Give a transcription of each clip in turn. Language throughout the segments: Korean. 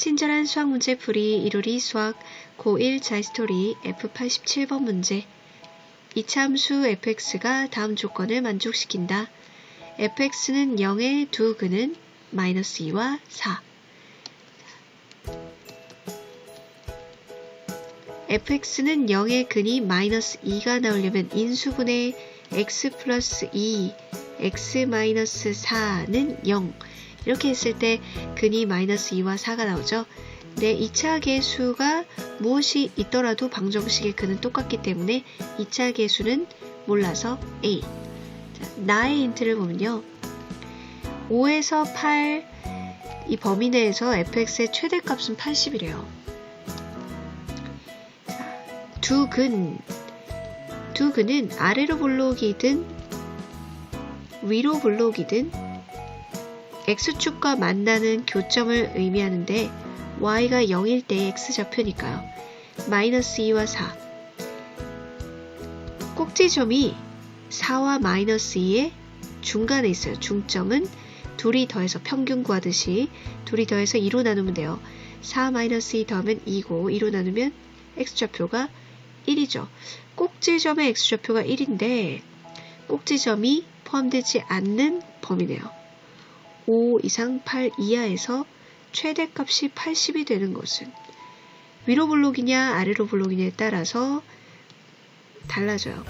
친절한 수학 문제 풀이 1호리 수학 고1 자이스토리 F87번 문제 이참수 fx가 다음 조건을 만족시킨다. fx는 0의 두 근은 마이너스 2와 4. fx는 0의 근이 마이너스 2가 나오려면 인수분의 x 플러스 2, x 마이너스 4는 0. 이렇게 했을 때 근이 마이너스 2와 4가 나오죠. 내 2차 계수가 무엇이 있더라도 방정식의 근은 똑같기 때문에 2차 계수는 몰라서 A. 자, 나의 힌트를 보면요. 5에서 8, 이 범위 내에서 fx의 최대값은 80이래요. 두 근, 두 근은 아래로 볼록이든 위로 볼록이든 x축과 만나는 교점을 의미하는데 y가 0일 때 x좌표니까요. 마이너스 2와 4. 꼭지점이 4와 마이너스 2의 중간에 있어요. 중점은 둘이 더해서 평균 구하듯이 둘이 더해서 2로 나누면 돼요. 4 마이너스 2 더하면 2고 2로 나누면 x좌표가 1이죠. 꼭지점의 x좌표가 1인데 꼭지점이 포함되지 않는 범위네요. 5 이상 8 이하에서 최대값이 80이 되는 것은 위로 블록이냐 아래로 블록이냐에 따라서 달라져요.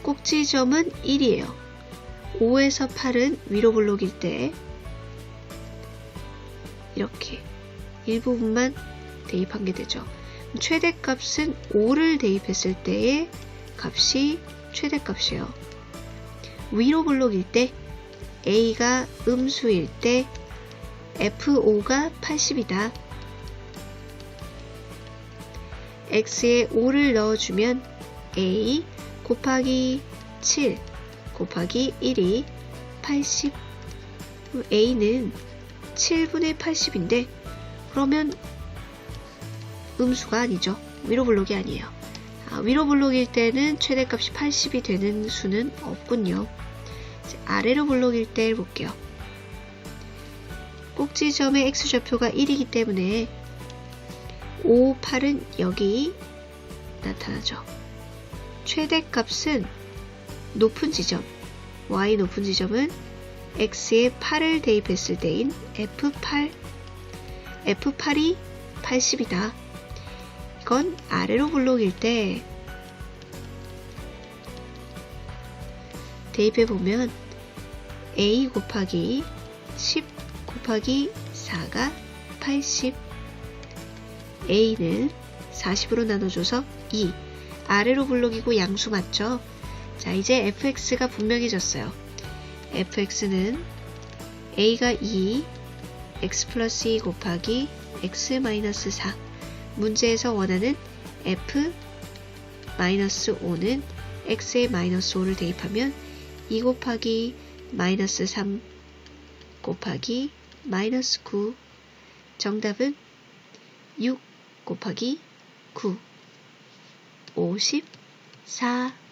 꼭지점은 1이에요. 5에서 8은 위로 블록일 때 이렇게 일부분만 대입한 게 되죠. 최대값은 5를 대입했을 때의 값이 최대값이에요. 위로 블록일 때 A가 음수일 때 F5가 80이다. X에 5를 넣어주면 A 곱하기 7 곱하기 1이 80 A는 7분의 80인데 그러면 음수가 아니죠. 위로 블록이 아니에요. 아, 위로 블록일 때는 최대값이 80이 되는 수는 없군요. 아래로 블록일 때 볼게요. 꼭지점의 x좌표가 1이기 때문에 5, 8은 여기 나타나죠. 최대값은 높은 지점, y 높은 지점은 x에 8을 대입했을 때인 f8. f8이 80이다. 이건 아래로 블록일 때 대입해보면 a 곱하기 10 곱하기 4가 80 a는 40으로 나눠줘서 2 아래로 블록이고 양수 맞죠? 자 이제 fx가 분명해졌어요. fx는 a가 2 x 플러스 2 곱하기 x 마이너스 4 문제에서 원하는 f 마이너스 5는 x에 마이너스 5를 대입하면 2 곱하기 마이너스 3 곱하기 마이너스 9 정답은 6 곱하기 9 54